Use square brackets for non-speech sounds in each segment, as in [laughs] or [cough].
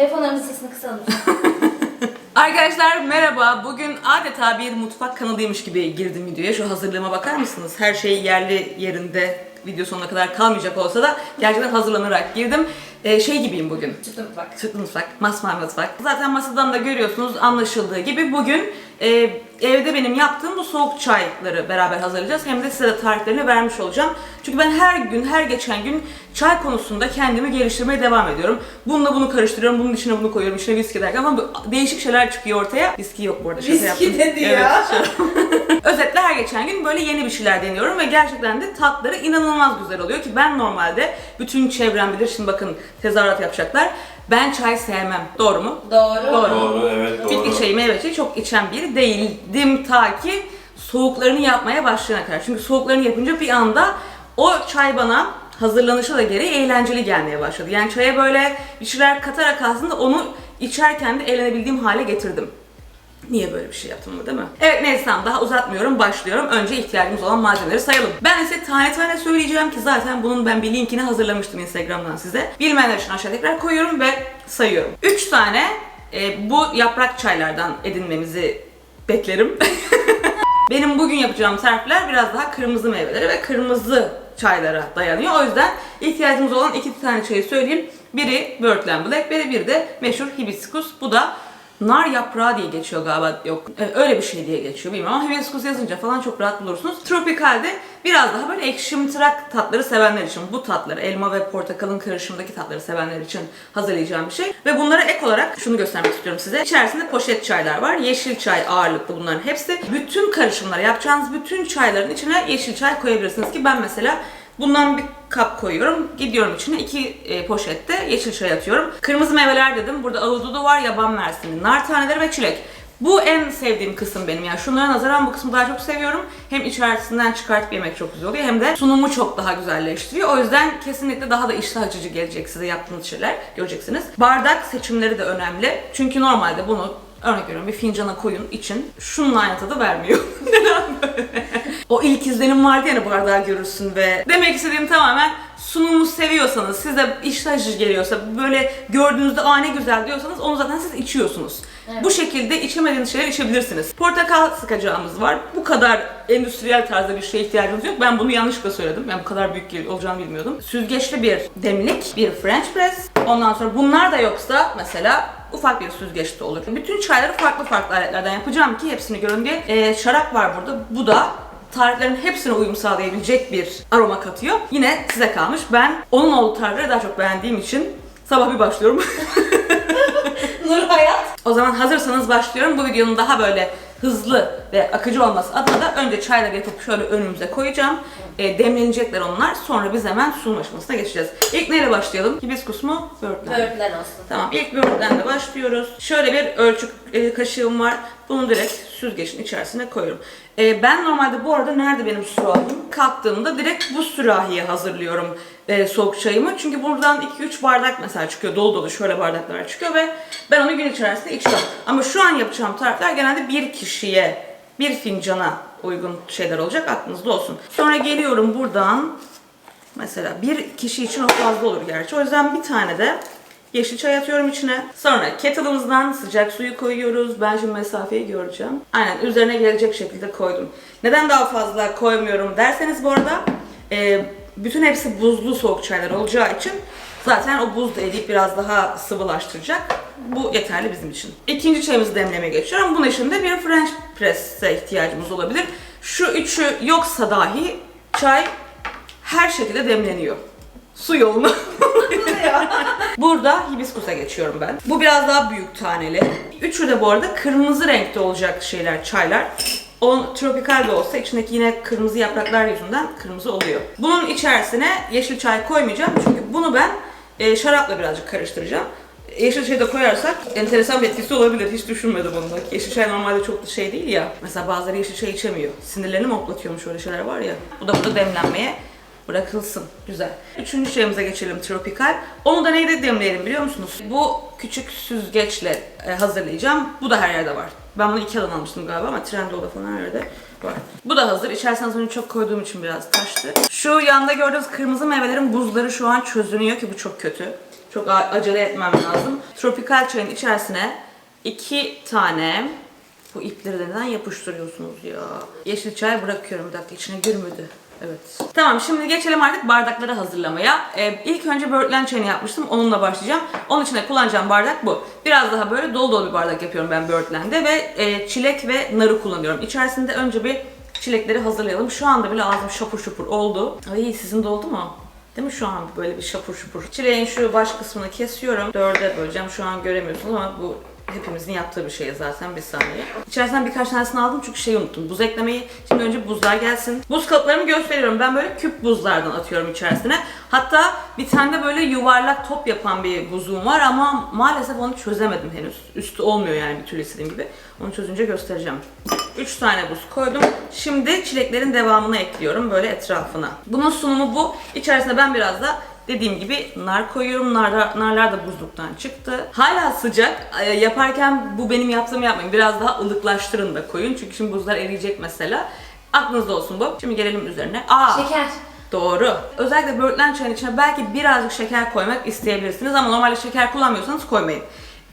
Telefonlarımızın sesini kısalım. [laughs] Arkadaşlar merhaba. Bugün adeta bir mutfak kanalıymış gibi girdim videoya. Şu hazırlığıma bakar mısınız? Her şey yerli yerinde video sonuna kadar kalmayacak olsa da gerçekten hazırlanarak girdim. Ee, şey gibiyim bugün. Çıktı mutfak. Sütlü mutfak, masmavi mutfak. Zaten masadan da görüyorsunuz anlaşıldığı gibi bugün e, evde benim yaptığım bu soğuk çayları beraber hazırlayacağız. Hem de size de tariflerini vermiş olacağım. Çünkü ben her gün, her geçen gün çay konusunda kendimi geliştirmeye devam ediyorum. Bununla bunu karıştırıyorum, bunun içine bunu koyuyorum, içine viski derken ama değişik şeyler çıkıyor ortaya. Viski yok bu arada, Viski yaptım. dedi ya. şaka. [laughs] Özetle her geçen gün böyle yeni bir şeyler deniyorum ve gerçekten de tatları inanılmaz güzel oluyor ki ben normalde bütün çevrem bilir şimdi bakın tezahürat yapacaklar. Ben çay sevmem. Doğru mu? Doğru. Doğru. Doğru, çayı, meyve çayı çok içen biri değildim ta ki soğuklarını yapmaya başlayana kadar. Çünkü soğuklarını yapınca bir anda o çay bana hazırlanışı da gereği eğlenceli gelmeye başladı. Yani çaya böyle bir şeyler katarak aslında onu içerken de eğlenebildiğim hale getirdim. Niye böyle bir şey yaptım bu değil mi? Evet neyse tamam daha uzatmıyorum başlıyorum. Önce ihtiyacımız olan malzemeleri sayalım. Ben size tane tane söyleyeceğim ki zaten bunun ben bir linkini hazırlamıştım Instagram'dan size. Bilmeyenler için aşağı tekrar koyuyorum ve sayıyorum. 3 tane e, bu yaprak çaylardan edinmemizi beklerim. [laughs] Benim bugün yapacağım tarifler biraz daha kırmızı meyvelere ve kırmızı çaylara dayanıyor. O yüzden ihtiyacımız olan iki tane çayı söyleyeyim. Biri Birdland Blackberry, biri de meşhur hibiskus. Bu da nar yaprağı diye geçiyor galiba. Yok e, öyle bir şey diye geçiyor bilmiyorum ama hibiskus yazınca falan çok rahat bulursunuz. Tropikal'de biraz daha böyle ekşimtırak tatları sevenler için bu tatları elma ve portakalın karışımındaki tatları sevenler için hazırlayacağım bir şey. Ve bunlara ek olarak şunu göstermek istiyorum size. İçerisinde poşet çaylar var. Yeşil çay ağırlıklı bunların hepsi. Bütün karışımları yapacağınız bütün çayların içine yeşil çay koyabilirsiniz ki ben mesela Bundan bir kap koyuyorum. Gidiyorum içine iki e, poşette yeşil çay atıyorum. Kırmızı meyveler dedim. Burada ahududu var, yaban mersini, nar taneleri ve çilek. Bu en sevdiğim kısım benim. Yani şunlara nazaran bu kısmı daha çok seviyorum. Hem içerisinden çıkartıp yemek çok güzel oluyor hem de sunumu çok daha güzelleştiriyor. O yüzden kesinlikle daha da iştah açıcı gelecek size yaptığınız şeyler göreceksiniz. Bardak seçimleri de önemli. Çünkü normalde bunu örnek veriyorum bir fincana koyun için şunun aynı tadı vermiyor. [laughs] Neden böyle? O ilk izlenim vardı yani bardağı görürsün ve demek istediğim tamamen sunumu seviyorsanız, size iştah geliyorsa, böyle gördüğünüzde aa ne güzel diyorsanız onu zaten siz içiyorsunuz. Evet. Bu şekilde içemediğiniz şeyler içebilirsiniz. Portakal sıkacağımız var. Bu kadar endüstriyel tarzda bir şeye ihtiyacımız yok. Ben bunu yanlışlıkla söyledim. Ben bu kadar büyük olacağını bilmiyordum. Süzgeçli bir demlik, bir French press. Ondan sonra bunlar da yoksa mesela ufak bir süzgeç de olur. Bütün çayları farklı farklı aletlerden yapacağım ki hepsini görün diye. Ee, şarap var burada. Bu da tariflerin hepsine uyum sağlayabilecek bir aroma katıyor. Yine size kalmış. Ben onun olduğu tarifleri daha çok beğendiğim için sabah bir başlıyorum. [laughs] Nur Hayat. O zaman hazırsanız başlıyorum. Bu videonun daha böyle hızlı ve akıcı olması adına da önce çayları yapıp şöyle önümüze koyacağım. E, demlenecekler onlar. Sonra biz hemen sunum aşamasına geçeceğiz. İlk neyle başlayalım? Hibiskus mu? Böğürtlen. Böğürtlen olsun. Tamam ilk böğürtlenle başlıyoruz. Şöyle bir ölçü e, kaşığım var. Bunu direkt süzgecin içerisine koyuyorum. E, ben normalde bu arada nerede benim sürahim? Kalktığımda direkt bu sürahiye hazırlıyorum e, soğuk çayımı. Çünkü buradan 2-3 bardak mesela çıkıyor. Dolu dolu şöyle bardaklar çıkıyor ve ben onu gün içerisinde içiyorum. Ama şu an yapacağım tarifler genelde bir kişiye, bir fincana uygun şeyler olacak. Aklınızda olsun. Sonra geliyorum buradan Mesela bir kişi için o fazla olur gerçi. O yüzden bir tane de yeşil çay atıyorum içine. Sonra kettle'ımızdan sıcak suyu koyuyoruz. Ben şimdi mesafeyi göreceğim. Aynen üzerine gelecek şekilde koydum. Neden daha fazla koymuyorum derseniz bu arada e, bütün hepsi buzlu soğuk çaylar olacağı için zaten o buz da eriyip biraz daha sıvılaştıracak. Bu yeterli bizim için. İkinci çayımızı demlemeye geçiyorum. Bunun için de bir French press'e ihtiyacımız olabilir. Şu üçü yoksa dahi çay her şekilde demleniyor. Su yolunu. [laughs] Burada hibiskusa geçiyorum ben. Bu biraz daha büyük taneli. Üçü de bu arada kırmızı renkte olacak şeyler, çaylar. O tropikal de olsa içindeki yine kırmızı yapraklar yüzünden kırmızı oluyor. Bunun içerisine yeşil çay koymayacağım çünkü bunu ben e, şarapla birazcık karıştıracağım. Yeşil çayı da koyarsak enteresan bir etkisi olabilir. Hiç düşünmedim onu. da. Yeşil çay normalde çok da şey değil ya. Mesela bazıları yeşil çay içemiyor. Sinirlerini mi öyle şeyler var ya. Bu da burada demlenmeye bırakılsın. Güzel. Üçüncü şeyimize geçelim tropikal. Onu da neyde demleyelim biliyor musunuz? Bu küçük süzgeçle e, hazırlayacağım. Bu da her yerde var. Ben bunu Ikea'dan almıştım galiba ama Trendyol'da falan her yerde var. Bu da hazır. İçerisine az önce çok koyduğum için biraz taştı. Şu yanda gördüğünüz kırmızı meyvelerin buzları şu an çözünüyor ki bu çok kötü. Çok acele etmem lazım. Tropikal çayın içerisine iki tane bu ipleri de neden yapıştırıyorsunuz ya? Yeşil çay bırakıyorum. Bir dakika içine girmedi. Evet. Tamam şimdi geçelim artık bardakları hazırlamaya. Ee, ilk önce böğürtlen çayını yapmıştım. Onunla başlayacağım. Onun için de kullanacağım bardak bu. Biraz daha böyle dolu dolu bir bardak yapıyorum ben böğürtlende ve e, çilek ve narı kullanıyorum. İçerisinde önce bir çilekleri hazırlayalım. Şu anda bile ağzım şapur şupur oldu. Ay sizin de oldu mu? Değil mi şu an böyle bir şapur şupur. Çileğin şu baş kısmını kesiyorum. Dörde böleceğim. Şu an göremiyorsunuz ama bu hepimizin yaptığı bir şey zaten bir saniye. İçerisinden birkaç tanesini aldım çünkü şeyi unuttum. Buz eklemeyi. Şimdi önce buzlar gelsin. Buz kalıplarımı gösteriyorum. Ben böyle küp buzlardan atıyorum içerisine. Hatta bir tane de böyle yuvarlak top yapan bir buzum var ama maalesef onu çözemedim henüz. Üstü olmuyor yani bir türlü istediğim gibi. Onu çözünce göstereceğim. 3 tane buz koydum. Şimdi çileklerin devamını ekliyorum böyle etrafına. Bunun sunumu bu. İçerisine ben biraz da dediğim gibi nar koyuyorum. Narlar, narlar da buzluktan çıktı. Hala sıcak. Ee, Yaparken bu benim yaptığımı yapmayın. Biraz daha ılıklaştırın da koyun. Çünkü şimdi buzlar eriyecek mesela. Aklınızda olsun bu. Şimdi gelelim üzerine. Aa, Şeker. Doğru. Özellikle böğürtlen çayın içine belki birazcık şeker koymak isteyebilirsiniz ama normalde şeker kullanmıyorsanız koymayın.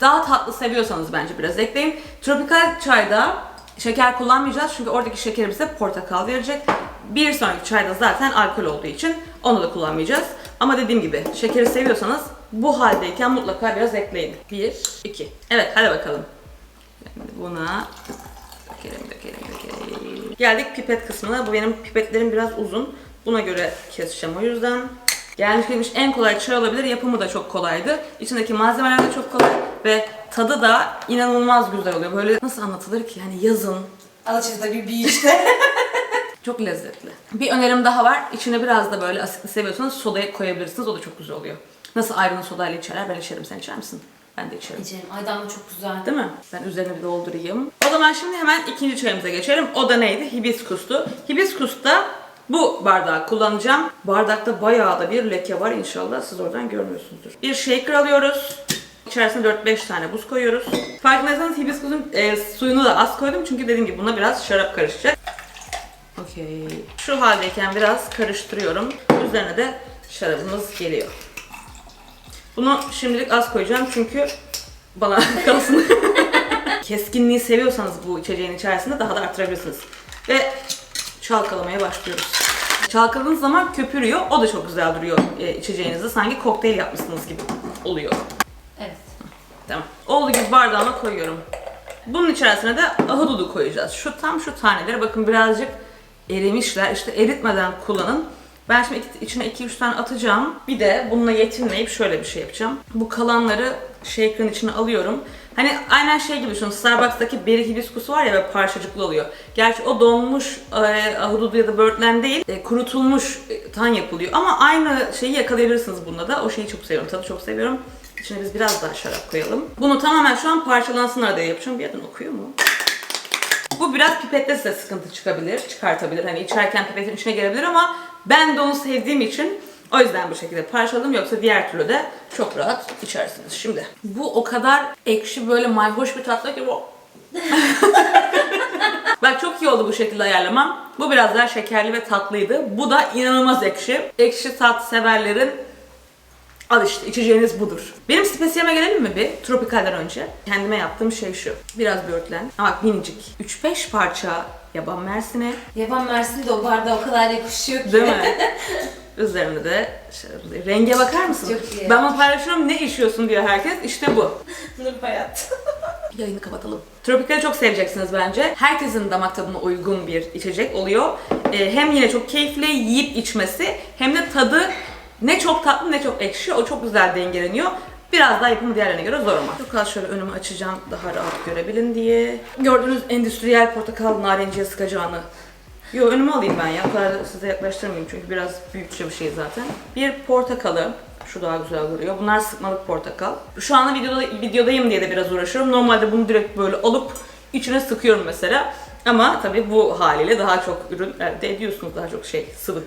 Daha tatlı seviyorsanız bence biraz ekleyin. Tropikal çayda şeker kullanmayacağız çünkü oradaki şekeri bize portakal verecek. Bir sonraki çayda zaten alkol olduğu için onu da kullanmayacağız. Ama dediğim gibi şekeri seviyorsanız bu haldeyken mutlaka biraz ekleyin. Bir, iki. Evet hadi bakalım. Şimdi buna dökelim, dökelim, dökelim. Geldik pipet kısmına. Bu benim pipetlerim biraz uzun. Buna göre keseceğim o yüzden. Gelmiş gelmiş en kolay çay olabilir. Yapımı da çok kolaydı. İçindeki malzemeler de çok kolay ve tadı da inanılmaz güzel oluyor. Böyle nasıl anlatılır ki? Yani yazın Alaçatı'da bir bir işte. [laughs] çok lezzetli. Bir önerim daha var. İçine biraz da böyle asitli seviyorsanız sodayı koyabilirsiniz. O da çok güzel oluyor. Nasıl ayrını sodayla içerler? Ben içerim. Sen içer misin? Ben de içerim. İçerim. Aydan da çok güzel. Değil mi? Ben üzerine bir doldurayım. O zaman şimdi hemen ikinci çayımıza geçelim. O da neydi? Hibiskustu. Hibiskusta bu bardağı kullanacağım. Bardakta bayağı da bir leke var inşallah. Siz oradan görmüyorsunuzdur. Bir shaker alıyoruz. İçerisine 4-5 tane buz koyuyoruz. Farkındaysanız hibiskusun e, suyunu da az koydum çünkü dediğim gibi buna biraz şarap karışacak. Okey. Şu haldeyken biraz karıştırıyorum. Üzerine de şarabımız geliyor. Bunu şimdilik az koyacağım çünkü bana [laughs] kalsın. [laughs] Keskinliği seviyorsanız bu içeceğin içerisinde daha da arttırabilirsiniz. Ve çalkalamaya başlıyoruz. Çalkaladığınız zaman köpürüyor. O da çok güzel duruyor e, içeceğinizde. Sanki kokteyl yapmışsınız gibi oluyor. Evet. Tamam. Olduğu gibi bardağıma koyuyorum. Bunun içerisine de ahududu koyacağız. Şu tam şu taneleri bakın birazcık erimişler. İşte eritmeden kullanın. Ben şimdi içine 2-3 tane atacağım. Bir de bununla yetinmeyip şöyle bir şey yapacağım. Bu kalanları shaker'ın içine alıyorum. Hani aynen şey gibi düşünün. Starbucks'taki beri hibiskusu var ya böyle parçacıklı oluyor. Gerçi o donmuş e, ahududu ya da böğürtlen değil. e, kurutulmuş e, tan yapılıyor. Ama aynı şeyi yakalayabilirsiniz bunda da. O şeyi çok seviyorum. Tadı çok seviyorum. İçine biz biraz daha şarap koyalım. Bunu tamamen şu an parçalansınlar diye yapacağım. Bir yerden okuyor mu? Bu biraz pipette size sıkıntı çıkabilir, çıkartabilir. Hani içerken pipetin içine gelebilir ama ben de onu sevdiğim için o yüzden bu şekilde parçaladım. Yoksa diğer türlü de çok rahat içersiniz. Şimdi bu o kadar ekşi böyle mayhoş bir tatlı ki bu. [laughs] Bak çok iyi oldu bu şekilde ayarlamam. Bu biraz daha şekerli ve tatlıydı. Bu da inanılmaz ekşi. Ekşi tat severlerin Al işte içeceğiniz budur. Benim spesiyeme gelelim mi bir? Tropikalden önce. Kendime yaptığım şey şu. Biraz böğürtlen. Ama bak minicik. 3-5 parça yaban mersini. Yaban Mersin de o bardağa o kadar yakışıyor ki. Değil mi? [laughs] Üzerine de şöyle- renge bakar mısın? Çok iyi. Ben bunu paylaşıyorum ne işiyorsun diyor herkes. İşte bu. [laughs] Nur hayat. [laughs] Yayını kapatalım. Tropikali çok seveceksiniz bence. Herkesin damak tadına uygun bir içecek oluyor. Ee, hem yine çok keyifli yiyip içmesi hem de tadı ne çok tatlı ne çok ekşi. O çok güzel dengeleniyor. Biraz daha yapımı diğerlerine göre zor ama. Çok az şöyle önümü açacağım daha rahat görebilin diye. Gördüğünüz endüstriyel portakal narenciye sıkacağını. Yo önüme alayım ben ya. O kadar da size yaklaştırmayayım çünkü biraz büyükçe bir şey zaten. Bir portakalı. Şu daha güzel duruyor. Bunlar sıkmalık portakal. Şu anda videoda, videodayım diye de biraz uğraşıyorum. Normalde bunu direkt böyle alıp içine sıkıyorum mesela. Ama tabii bu haliyle daha çok ürün elde ediyorsunuz. Daha çok şey sıvı.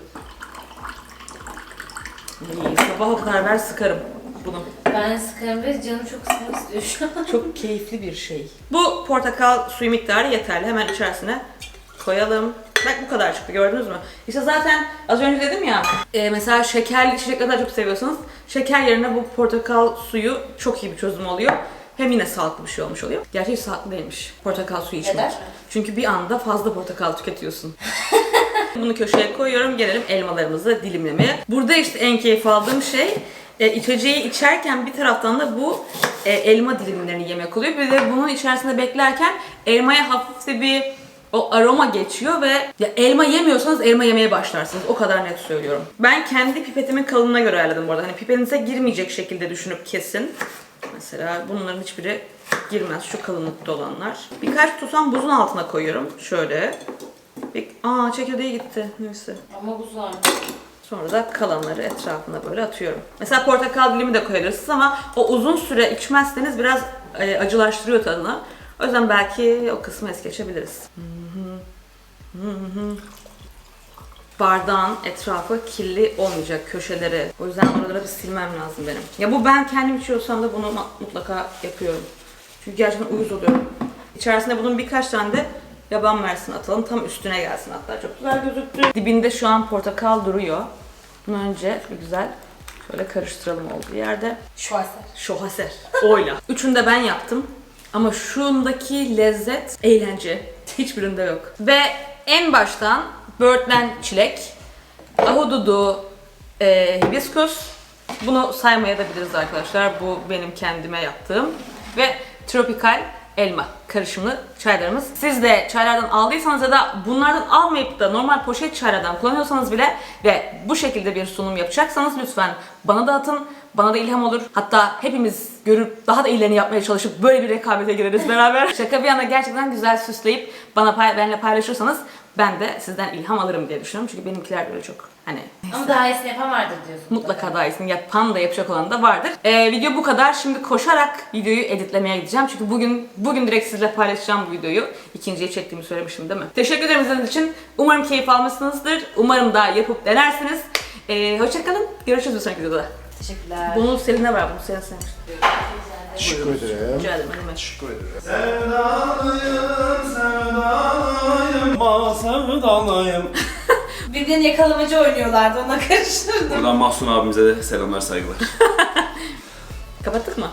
İyi, sabaha kadar ver sıkarım bunu. Ben sıkarım ve canım çok sıkmak istiyor şu an. Çok keyifli bir şey. Bu portakal suyu miktarı yeterli. Hemen içerisine koyalım. Bak bu kadar çıktı gördünüz mü? İşte zaten az önce dedim ya e, mesela şekerli içecekleri daha çok seviyorsanız şeker yerine bu portakal suyu çok iyi bir çözüm oluyor. Hem yine sağlıklı bir şey olmuş oluyor. Gerçi hiç sağlıklı değilmiş portakal suyu içmek. Neden? Çünkü bir anda fazla portakal tüketiyorsun. [laughs] Bunu köşeye koyuyorum. Gelelim elmalarımızı dilimlemeye. Burada işte en keyif aldığım şey e, içeceği içerken bir taraftan da bu e, elma dilimlerini yemek oluyor. Bir de bunun içerisinde beklerken elmaya hafif de bir o aroma geçiyor ve ya elma yemiyorsanız elma yemeye başlarsınız. O kadar net söylüyorum. Ben kendi pipetimin kalınlığına göre ayarladım bu arada. Hani pipetinize girmeyecek şekilde düşünüp kesin. Mesela bunların hiçbiri girmez şu kalınlıkta olanlar. Birkaç tutam buzun altına koyuyorum. Şöyle. Bir, aa çekirdeği gitti. Neyse. Ama var. Sonra da kalanları etrafına böyle atıyorum. Mesela portakal dilimi de koyabilirsiniz ama o uzun süre içmezseniz biraz e, acılaştırıyor tadını. O yüzden belki o kısmı es geçebiliriz. Bardağın etrafı kirli olmayacak köşeleri. O yüzden oraları bir silmem lazım benim. Ya bu ben kendim içiyorsam da bunu mutlaka yapıyorum. Çünkü gerçekten uyuz oluyorum. İçerisine bunun birkaç tane de yaban mersin atalım. Tam üstüne gelsin hatta. Çok güzel gözüktü. Dibinde şu an portakal duruyor. Bunu önce bir güzel şöyle karıştıralım olduğu yerde. Şu eser. Şohaser. Oyla. [laughs] Üçünü de ben yaptım. Ama şundaki lezzet, eğlence hiçbirinde yok. Ve en baştan böğürtlen çilek, ahududu, e, hibiskus. Bunu saymaya da biliriz arkadaşlar. Bu benim kendime yaptığım. Ve tropikal elma karışımlı çaylarımız. Siz de çaylardan aldıysanız ya da bunlardan almayıp da normal poşet çaylardan kullanıyorsanız bile ve bu şekilde bir sunum yapacaksanız lütfen bana da atın. Bana da ilham olur. Hatta hepimiz görüp daha da iyilerini yapmaya çalışıp böyle bir rekabete gireriz [laughs] beraber. Şaka bir yana gerçekten güzel süsleyip bana pay benimle paylaşırsanız ben de sizden ilham alırım diye düşünüyorum. Çünkü benimkiler böyle çok hani Ama daha iyisini yapan vardır diyorsun. Mutlaka daha iyisini yapan da yapacak olan da vardır. Ee, video bu kadar. Şimdi koşarak videoyu editlemeye gideceğim. Çünkü bugün bugün direkt sizle paylaşacağım bu videoyu. İkinciyi çektiğimi söylemiştim değil mi? Teşekkür ederim izlediğiniz için. Umarım keyif almışsınızdır. Umarım da yapıp denersiniz. Ee, hoşçakalın. Görüşürüz bir sonraki videoda. Teşekkürler. Bunu Selin'e ver. Bunu Selin sevmiş. Teşekkür ederim. Rica ederim. ne demek. Teşekkür ederim. Sevdalıyım, sevdalıyım, ma sevdalıyım. Birbirini yakalamacı oynuyorlardı ona [laughs] karıştırdım. Buradan Mahsun abimize de selamlar saygılar. Kapattık mı?